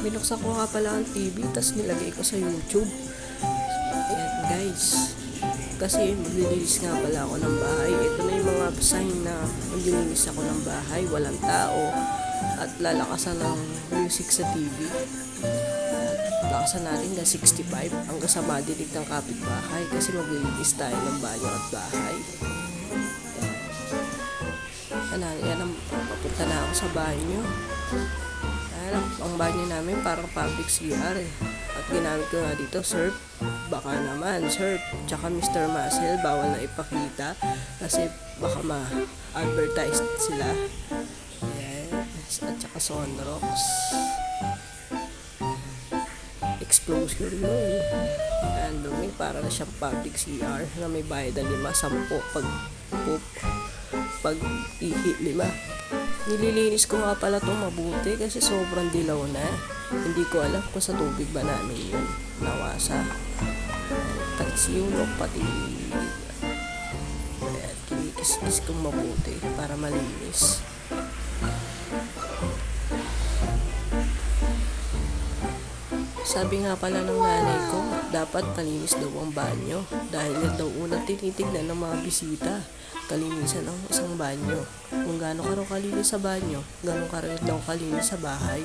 binuksan ko nga pala ang TV, tapos nilagay ko sa YouTube. Ayan guys. Kasi maglilinis nga pala ako ng bahay. Ito na yung mga sign na maglilinis ako ng bahay. Walang tao. At lalakasan ng music sa TV. At lakasan natin na 65 hanggang sa madinig ng kapitbahay kasi maglilinis tayo ng banyo at bahay. Ano, yan ang papunta na ako sa banyo. Ayan, ang, banyo namin parang public CR eh. At ginamit ko nga dito, surf. Baka naman, surf. Tsaka Mr. Muscle, bawal na ipakita. Kasi baka ma-advertise sila. Ayan. At tsaka Sonrox. Explosion yun. Ayan, dumi. Para na siyang public CR na may bayad na lima, sampo pag poop pag ihi lima. Nililinis ko nga pala itong mabuti kasi sobrang dilaw na. Hindi ko alam kung sa tubig ba namin yun nawasa. Tatsilok pati Ayan, kinikis-kis kong mabuti para malinis. Sabi nga pala ng nanay ko, dapat malinis daw ang banyo dahil yan daw unang tinitignan ng mga bisita. Kalinisan ng isang banyo. Kung gaano ka raw kalinis sa banyo, gaano ka rin daw kalinis sa bahay.